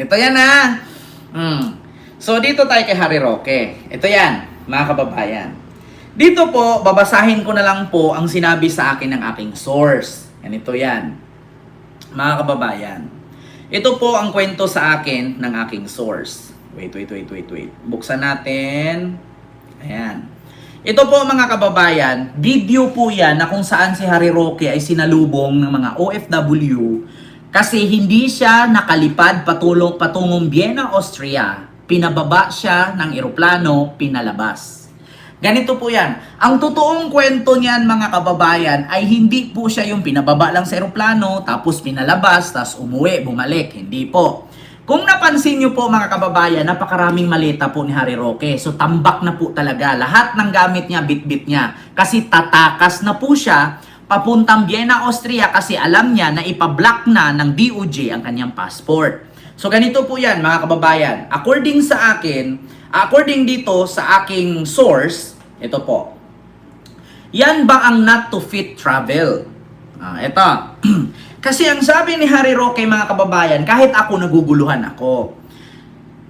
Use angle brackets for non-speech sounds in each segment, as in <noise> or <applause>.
Ito yan ha. Mm. So dito tayo kay Harry Roque. Ito yan, mga kababayan. Dito po, babasahin ko na lang po ang sinabi sa akin ng aking source. Ganito yan. Mga kababayan. Ito po ang kwento sa akin ng aking source. Wait, wait, wait, wait, wait. Buksan natin. Ayan. Ito po mga kababayan, video po yan na kung saan si Harry Roque ay sinalubong ng mga OFW kasi hindi siya nakalipad patulong patungong Vienna, Austria. Pinababa siya ng eroplano, pinalabas. Ganito po yan. Ang totoong kwento niyan mga kababayan ay hindi po siya yung pinababa lang sa eroplano, tapos pinalabas, tapos umuwi, bumalik. Hindi po. Kung napansin niyo po mga kababayan, napakaraming maleta po ni Harry Roque. So tambak na po talaga. Lahat ng gamit niya, bit-bit niya. Kasi tatakas na po siya papuntang Vienna, Austria kasi alam niya na ipablock na ng DOJ ang kanyang passport. So ganito po yan mga kababayan. According sa akin, according dito sa aking source, ito po. Yan ba ang not to fit travel? Ah, ito. <clears throat> Kasi ang sabi ni Harry Roque mga kababayan, kahit ako naguguluhan ako.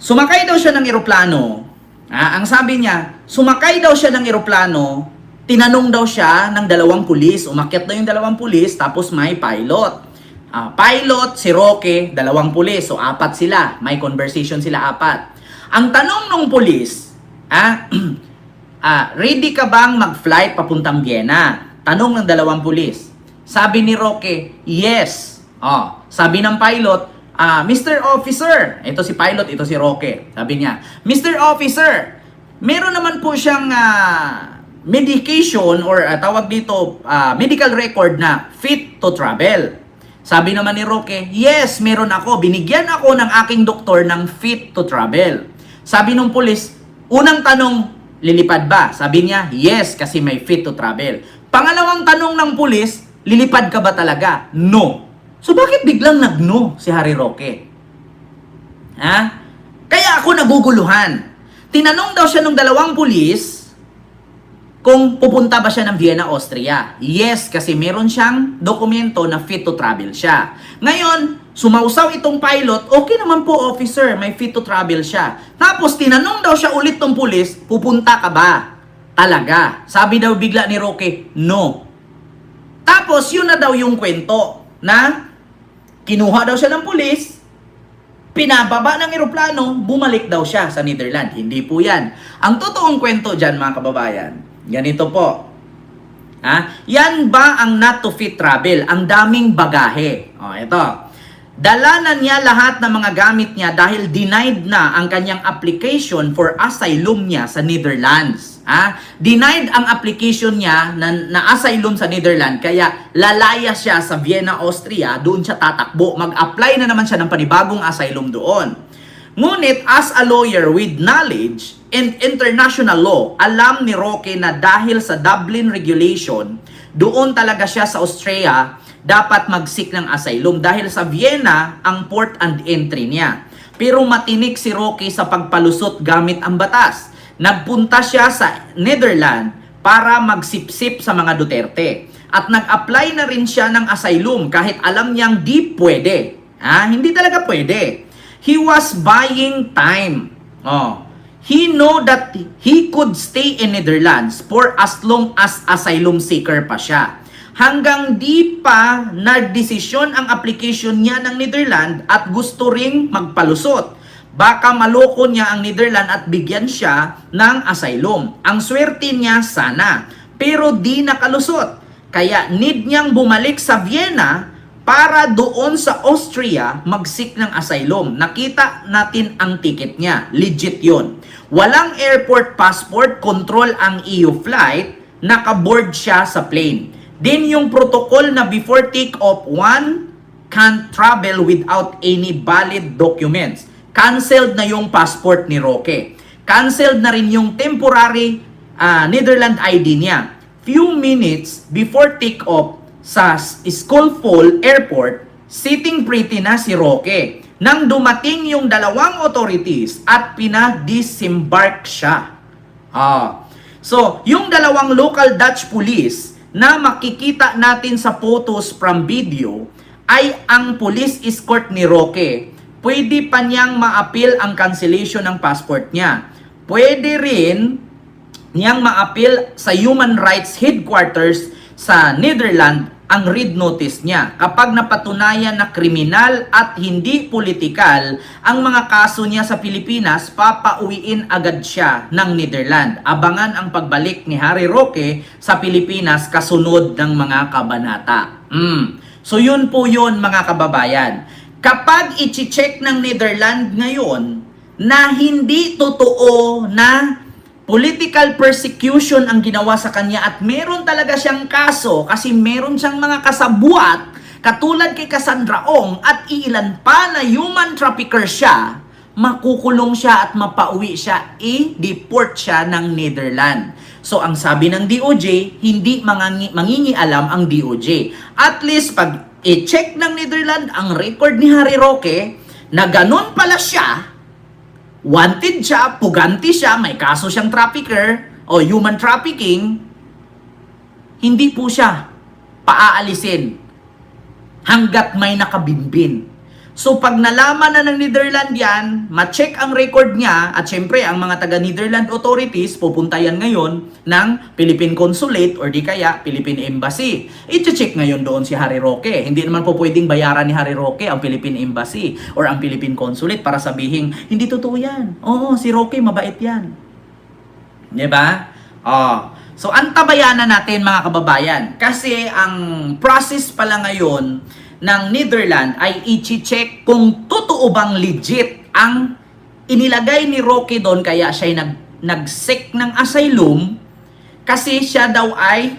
Sumakay daw siya ng eroplano. Ah, ang sabi niya, sumakay daw siya ng eroplano, tinanong daw siya ng dalawang pulis, umakyat na yung dalawang pulis, tapos may pilot. Ah, pilot, si Roque, dalawang pulis, so apat sila, may conversation sila apat. Ang tanong ng pulis, ah, <clears throat> ah, ready ka bang mag-flight papuntang Vienna? Tanong ng dalawang pulis. Sabi ni Roque, yes. Oh, sabi ng pilot, ah, Mr. Officer, ito si pilot, ito si Roque. Sabi niya, Mr. Officer, meron naman po siyang ah, medication or ah, tawag dito, ah, medical record na fit to travel. Sabi naman ni Roque, yes, meron ako. Binigyan ako ng aking doktor ng fit to travel. Sabi nung pulis, unang tanong, lilipad ba? Sabi niya, yes, kasi may fit to travel. Pangalawang tanong ng pulis, lilipad ka ba talaga? No. So bakit biglang nag-no si Harry Roque? Ha? Kaya ako naguguluhan. Tinanong daw siya ng dalawang pulis kung pupunta ba siya ng Vienna, Austria. Yes, kasi meron siyang dokumento na fit to travel siya. Ngayon, sumausaw itong pilot, okay naman po officer, may fit to travel siya. Tapos tinanong daw siya ulit tong pulis, pupunta ka ba? Talaga. Sabi daw bigla ni Roque, no. Tapos yun na daw yung kwento na kinuha daw siya ng pulis, pinababa ng eroplano, bumalik daw siya sa Netherlands. Hindi po yan. Ang totoong kwento dyan mga kababayan, ganito po. Ha? Yan ba ang not to fit travel? Ang daming bagahe. O, ito. Dala na niya lahat ng mga gamit niya dahil denied na ang kanyang application for asylum niya sa Netherlands. Ha? Denied ang application niya na, na asylum sa Netherlands kaya lalaya siya sa Vienna, Austria. Doon siya tatakbo. Mag-apply na naman siya ng panibagong asylum doon. Ngunit as a lawyer with knowledge and international law, alam ni Roque na dahil sa Dublin regulation, doon talaga siya sa Austria dapat mag-seek ng asylum dahil sa Vienna ang port and entry niya. Pero matinik si Roque sa pagpalusot gamit ang batas. Nagpunta siya sa Netherlands para magsipsip sa mga Duterte. At nag-apply na rin siya ng asylum kahit alam niyang di pwede. Ah, hindi talaga pwede. He was buying time. Oh. He know that he could stay in Netherlands for as long as asylum seeker pa siya. Hanggang di pa nagdesisyon ang application niya ng Netherlands at gusto ring magpalusot. Baka maloko niya ang Netherlands at bigyan siya ng asylum. Ang swerte niya sana, pero di nakalusot. Kaya need niyang bumalik sa Vienna para doon sa Austria mag-seek ng asylum. Nakita natin ang ticket niya. Legit yon. Walang airport passport, control ang EU flight, nakaboard siya sa plane. Din yung protocol na before take-off, one can't travel without any valid documents. Cancelled na yung passport ni Roque. Cancelled na rin yung temporary ah, Netherlands ID niya. Few minutes before take-off sa Schiphol Airport, sitting pretty na si Roque. Nang dumating yung dalawang authorities at pinadisembark siya. Ah. So, yung dalawang local Dutch police na makikita natin sa photos from video ay ang police escort ni Roque pwede pa niyang ma-appeal ang cancellation ng passport niya. Pwede rin niyang ma-appeal sa Human Rights Headquarters sa Netherlands ang read notice niya. Kapag napatunayan na kriminal at hindi politikal ang mga kaso niya sa Pilipinas, papauwiin agad siya ng Netherlands. Abangan ang pagbalik ni Harry Roque sa Pilipinas kasunod ng mga kabanata. Mm. So yun po yun mga kababayan. Kapag i-check ng Netherlands ngayon na hindi totoo na political persecution ang ginawa sa kanya at meron talaga siyang kaso kasi meron siyang mga kasabuat katulad kay Cassandra Ong at iilan pa na human trafficker siya, makukulong siya at mapauwi siya, i-deport siya ng Netherlands. So ang sabi ng DOJ, hindi mangangi, mangingialam ang DOJ. At least pag i-check ng Netherlands ang record ni Harry Roque na ganon pala siya, wanted siya, puganti siya, may kaso siyang trafficker o human trafficking, hindi po siya paaalisin hanggat may nakabimbin. So pag nalaman na ng Netherlands yan, ma-check ang record niya at syempre ang mga taga Netherlands authorities pupunta yan ngayon ng Philippine Consulate or di kaya Philippine Embassy. I-check ngayon doon si Harry Roque. Hindi naman po pwedeng bayaran ni Harry Roque ang Philippine Embassy or ang Philippine Consulate para sabihin, hindi totoo yan. Oo, si Roque mabait yan. Di ba? Oh. So, antabayanan natin mga kababayan. Kasi ang process pala ngayon ng Netherlands ay i-check kung totoo bang legit ang inilagay ni Rocky doon kaya siya nag nag-seek ng asylum kasi siya daw ay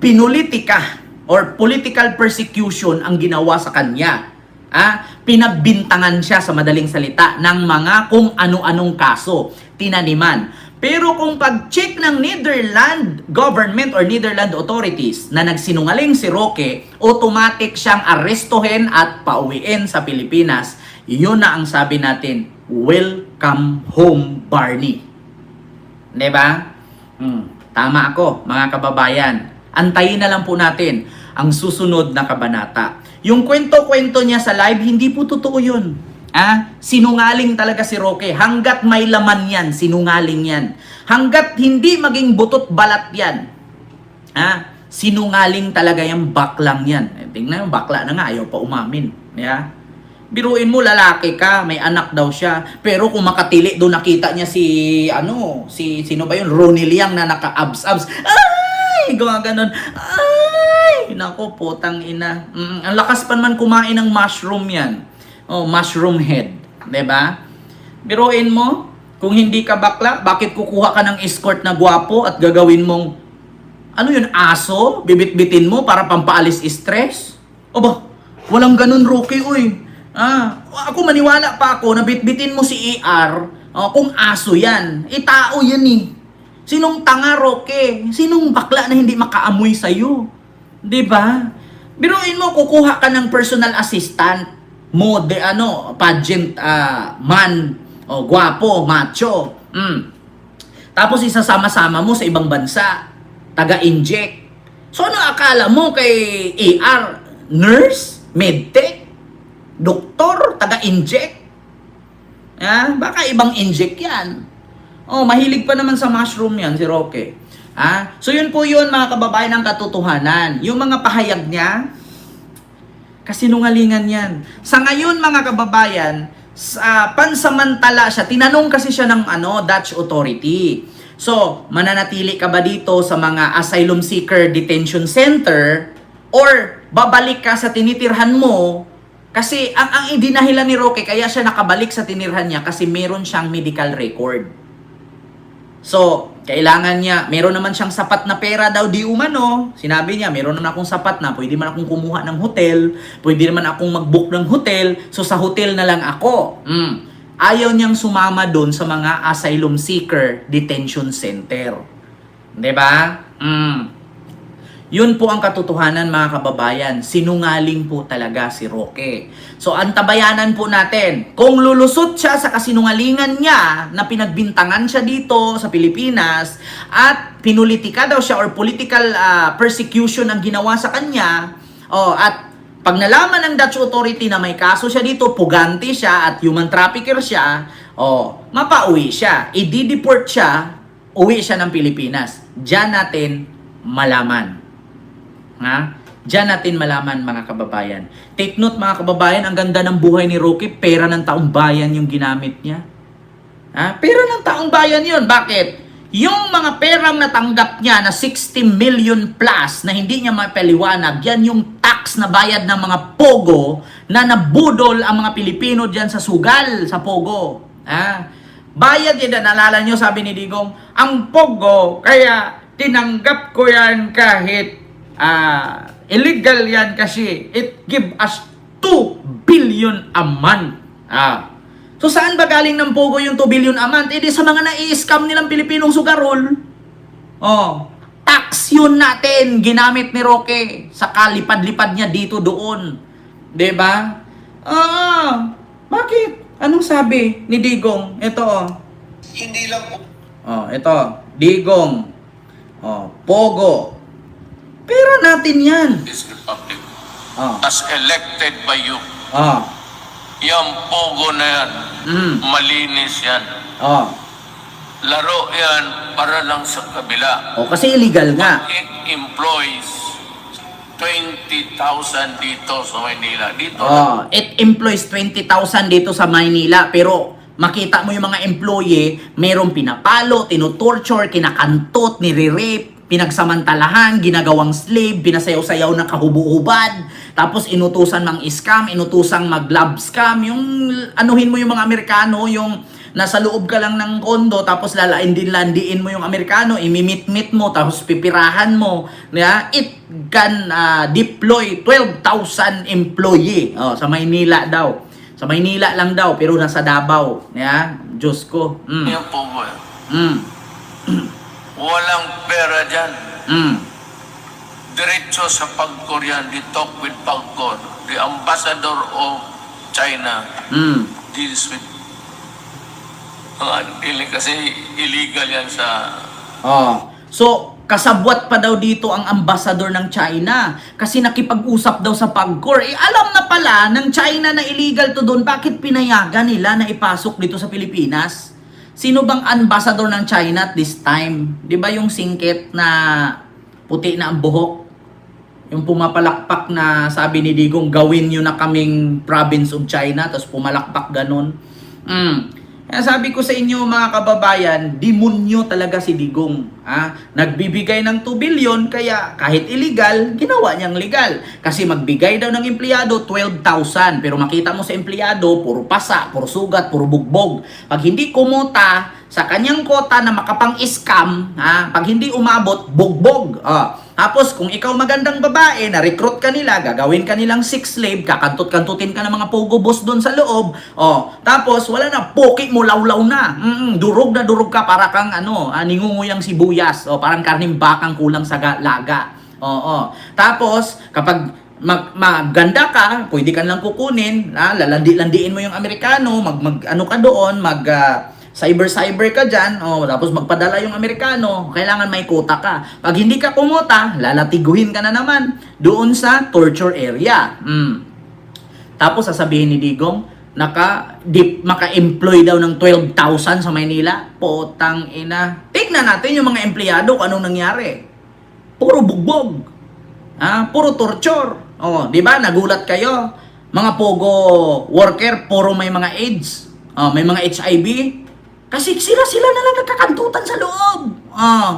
pinulitika or political persecution ang ginawa sa kanya. Ah, pinagbintangan siya sa madaling salita ng mga kung ano-anong kaso, tinaniman. Pero kung pag-check ng Netherlands government or Netherlands authorities na nagsinungaling si Roque, automatic siyang arestuhin at pauwiin sa Pilipinas. Yun na ang sabi natin, welcome home Barney. 'Di ba? Hmm, tama ako, mga kababayan. Antayin na lang po natin ang susunod na kabanata. Yung kwento-kwento niya sa live, hindi po totoo yun. Ah, sinungaling talaga si Roque. Hanggat may laman yan, sinungaling yan. Hanggat hindi maging butot balat yan. Ah, sinungaling talaga yung baklang yan. Eh, tingnan yung bakla na nga, ayaw pa umamin. Yeah? Biruin mo, lalaki ka, may anak daw siya. Pero kung makatili, doon nakita niya si, ano, si, sino ba yun? Ronnie Liang na naka-abs-abs. Ay! Gawa ganon. Ay! Nako, putang ina. Mm, ang lakas pa naman kumain ng mushroom yan. Oh, mushroom head. ba? Biruin mo, kung hindi ka bakla, bakit kukuha ka ng escort na gwapo at gagawin mong ano yun, aso? Bibit-bitin mo para pampaalis stress? O ba, walang ganun, Rocky, uy. Ah, ako maniwala pa ako na bitbitin mo si ER oh, kung aso yan. Eh, tao yan eh. Sinong tanga, Roque? Sinong bakla na hindi makaamoy sa'yo? ba? Biruin mo, kukuha ka ng personal assistant mo, de ano, pageant ah, man, o gwapo, macho. Mm. Tapos isasama-sama mo sa ibang bansa, taga-inject. So ano akala mo kay AR, nurse, medtech, doktor, taga-inject? Ah, baka ibang inject yan. Oh, mahilig pa naman sa mushroom yan si Roque. Ah, so yun po yun mga kababayan ng katotohanan. Yung mga pahayag niya, kasinungalingan yan. Sa ngayon mga kababayan, sa pansamantala siya, tinanong kasi siya ng ano, Dutch authority. So, mananatili ka ba dito sa mga asylum seeker detention center or babalik ka sa tinitirhan mo kasi ang ang idinahilan ni Roque kaya siya nakabalik sa tinirhan niya kasi meron siyang medical record. So, kailangan niya, meron naman siyang sapat na pera daw di umano. Sinabi niya, meron naman akong sapat na, pwede man akong kumuha ng hotel, pwede naman akong mag-book ng hotel, so sa hotel na lang ako. Mm. Ayaw niyang sumama doon sa mga asylum seeker detention center. 'Di ba? Mm. Yun po ang katotohanan mga kababayan. Sinungaling po talaga si Roque. So antabayanan po natin. Kung lulusot siya sa kasinungalingan niya na pinagbintangan siya dito sa Pilipinas at pinulitika daw siya or political ah, persecution ang ginawa sa kanya oh, at Pag nalaman ng Dutch authority na may kaso siya dito, pugante siya at human trafficker siya, oh, mapauwi siya. I-deport siya, uwi siya ng Pilipinas. Diyan natin malaman. Ha? Diyan natin malaman mga kababayan. Take note mga kababayan, ang ganda ng buhay ni Rocky, pera ng taong bayan yung ginamit niya. Ha? Pera ng taong bayan yun. Bakit? Yung mga perang natanggap niya na 60 million plus na hindi niya mapaliwanag, yan yung tax na bayad ng mga pogo na nabudol ang mga Pilipino diyan sa sugal, sa pogo. Ha? Bayad yan, nalala niyo sabi ni Digong, ang pogo, kaya tinanggap ko yan kahit ah, illegal yan kasi it give us 2 billion a month. Ah, So saan ba galing ng Pogo yung 2 billion a month? Eh di sa mga nai-scam nilang Pilipinong sugarol. Oh, tax yun natin ginamit ni Roque sa kalipad-lipad niya dito doon. 'Di ba? Ah, bakit? Anong sabi ni Digong? Ito oh. Hindi lang po Oh, ito. Digong. Oh, Pogo. Pera natin 'yan. this republic Oh. as elected by you. Oh. Yung pogo na yan, Mm. malinis yan. Oh. Laro yan para lang sa kabila. Oh, kasi illegal nga. It employs 20,000 dito sa Maynila. Dito Oh, it employs 20,000 dito sa Maynila pero makita mo yung mga employee, merong pinapalo, tinutorture, kinakantot, nire-rape, pinagsamantalahan, ginagawang slave, pinasayaw-sayaw na kahubo-hubad, tapos inutusan mang scam, inutusang mag-love scam, yung anuhin mo yung mga Amerikano, yung nasa loob ka lang ng kondo tapos lalain din landiin mo yung Amerikano, imimit-mit mo tapos pipirahan mo, yeah? it can ah, deploy 12,000 employee oh, sa Maynila daw. Sa Maynila lang daw pero nasa Davao, yeah? Diyos ko. Mm. yung yan. Mm. <clears throat> Walang pera dyan. Mm. Diretso sa Pagcor yan. They talk with Pagcor. The ambassador of China Mm. deals with dealing kasi illegal yan sa Oh. So, kasabwat pa daw dito ang ambassador ng China kasi nakipag-usap daw sa Pagcor. Eh, alam na pala ng China na illegal to doon. Bakit pinayagan nila na ipasok dito sa Pilipinas? Sino bang ambassador ng China at this time? 'Di ba yung singkit na puti na ang buhok? Yung pumapalakpak na sabi ni Digong, gawin nyo na kaming province of China, tapos pumalakpak ganun. Mm. Kaya sabi ko sa inyo mga kababayan, demonyo talaga si Digong. Ha? Nagbibigay ng 2 billion, kaya kahit illegal, ginawa niyang legal. Kasi magbigay daw ng empleyado 12,000. Pero makita mo sa empleyado, puro pasa, puro sugat, puro bugbog. Pag hindi kumuta sa kanyang kota na makapang-scam, ha? pag hindi umabot, bugbog. Ah. Tapos, kung ikaw magandang babae, na-recruit ka nila, gagawin ka nilang six slave, kakantot-kantutin ka ng mga pogo boss doon sa loob, oh, tapos, wala na, poki mo, lawlaw na, mm, durog na durog ka, para kang, ano, ah, ningunguyang sibuyas, oh, parang karning bakang kulang sa ga- laga. Oo. Oh, Tapos, kapag mag, maganda ka, pwede ka lang kukunin, ah, lalandi-landiin mo yung Amerikano, mag, mag ano ka doon, mag ah, cyber-cyber ka dyan, oh, tapos magpadala yung Amerikano, kailangan may quota ka. Pag hindi ka kumuta, lalatiguhin ka na naman doon sa torture area. Mm. Tapos sasabihin ni Digong, naka dip, maka-employ daw ng 12,000 sa Maynila. Potang ina. Tignan natin yung mga empleyado kung anong nangyari. Puro bugbog. Ah, puro torture. Oh, 'di ba? Nagulat kayo. Mga pogo worker puro may mga AIDS. Oh, may mga HIV. Kasi sila-sila na lang nagkakantutan sa loob. Oh.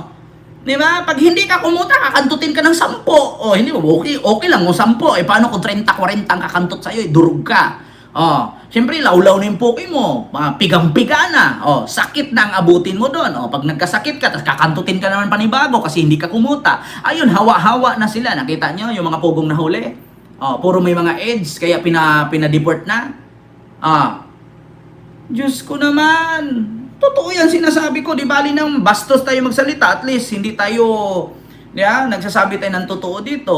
'Di ba? Pag hindi ka kumuta, kakantutin ka ng 10. Oh, hindi mo okay, okay lang mo 10. Eh paano kung 30 40 ang kakantot sa iyo, eh, durog ka. Oh, Siyempre, lawlaw na yung poke mo. Mga pigang-piga na. Oh, sakit na ang abutin mo doon. Oh, pag nagkasakit ka, tapos kakantutin ka naman panibago kasi hindi ka kumuta. Ayun, hawa-hawa na sila. Nakita nyo yung mga pogong nahuli? Oh, puro may mga AIDS, kaya pina, pinadeport na. Ah, Diyos ko naman. Totoo yan sinasabi ko. Di bali nang bastos tayo magsalita. At least hindi tayo yeah, nagsasabi tayo ng totoo dito.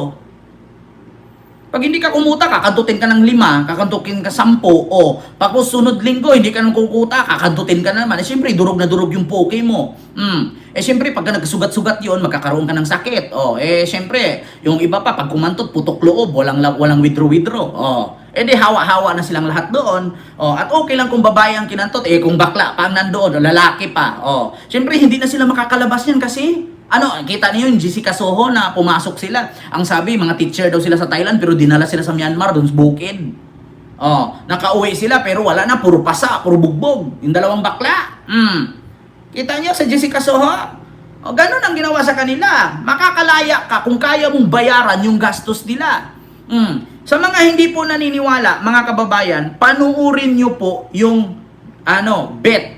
Pag hindi ka kumuta, kakantutin ka ng lima, kakantutin ka sampo, o tapos sunod linggo, hindi ka nang kukuta, kakantutin ka na naman. Eh, siyempre, durog na durog yung poke mo. Mm. Eh, siyempre, pag nagsugat-sugat yon magkakaroon ka ng sakit. Oh, eh, siyempre, yung iba pa, pag kumantot, putok loob, walang, walang withdraw-withdraw. Oh, eh di hawa-hawa na silang lahat doon. Oh, at okay lang kung babae ang kinantot, eh kung bakla pa ang nandoon, o lalaki pa. Oh, siyempre hindi na sila makakalabas yan kasi ano, kita niyo yung Jessica Soho na pumasok sila. Ang sabi, mga teacher daw sila sa Thailand pero dinala sila sa Myanmar doon sa bukid. Oh, nakauwi sila pero wala na, puro pasa, puro bugbog. Yung dalawang bakla. Hmm. Kita niyo sa Jessica Soho? O, ganun ang ginawa sa kanila. Makakalaya ka kung kaya mong bayaran yung gastos nila. Mm. Sa mga hindi po naniniwala, mga kababayan, panuurin nyo po yung ano, bet.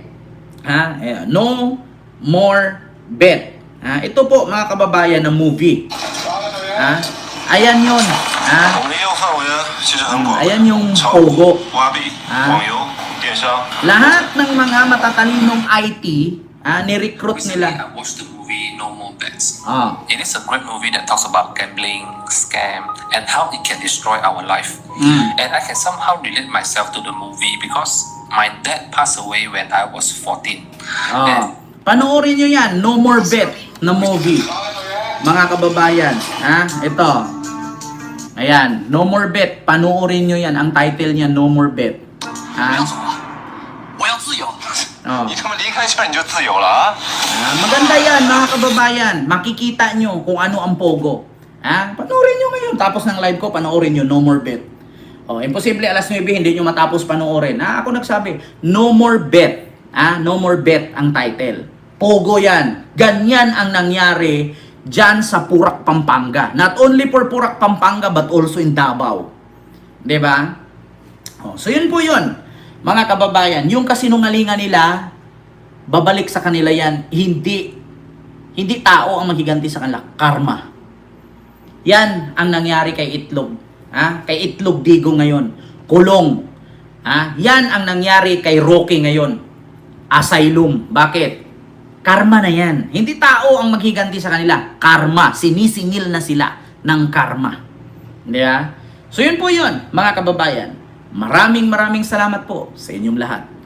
Ha? No more bet. Ha? Ito po mga kababayan na movie. Ha? Ayan yon. Ha? Ayan yung pogo. Ha? Lahat ng mga matatalinong IT, ha, ni-recruit nila. Bets. Ah. It is a great movie that talks about gambling, scam, and how it can destroy our life. Mm. And I can somehow relate myself to the movie because my dad passed away when I was 14. Ah. Panoorin nyo yan, No More Bet na movie. Mga kababayan, ha? Ito. Ayan, No More Bet. Panoorin nyo yan. Ang title niya, No More Bet. Ha? 我要自由。 Oh. 你他妈 Frenchman, Diyos sa'yo la. Ah, maganda yan, mga kababayan. Makikita nyo kung ano ang pogo. Ha? Panoorin nyo ngayon. Tapos ng live ko, panoorin nyo, no more bet. Oh, imposible alas 9 hindi nyo matapos panoorin. Ha? Ako nagsabi, no more bet. Ha? No more bet ang title. Pogo yan. Ganyan ang nangyari dyan sa Purak, Pampanga. Not only for Purak, Pampanga, but also in Davao. ba? Diba? Oh, so yun po yun. Mga kababayan, yung kasinungalingan nila, babalik sa kanila yan, hindi hindi tao ang maghiganti sa kanila, karma. Yan ang nangyari kay Itlog. Ha? Kay Itlog Digo ngayon. Kulong. Ha? Yan ang nangyari kay Rocky ngayon. Asylum. Bakit? Karma na yan. Hindi tao ang maghiganti sa kanila. Karma. Sinisingil na sila ng karma. Di ba? So yun po yun, mga kababayan. Maraming maraming salamat po sa inyong lahat.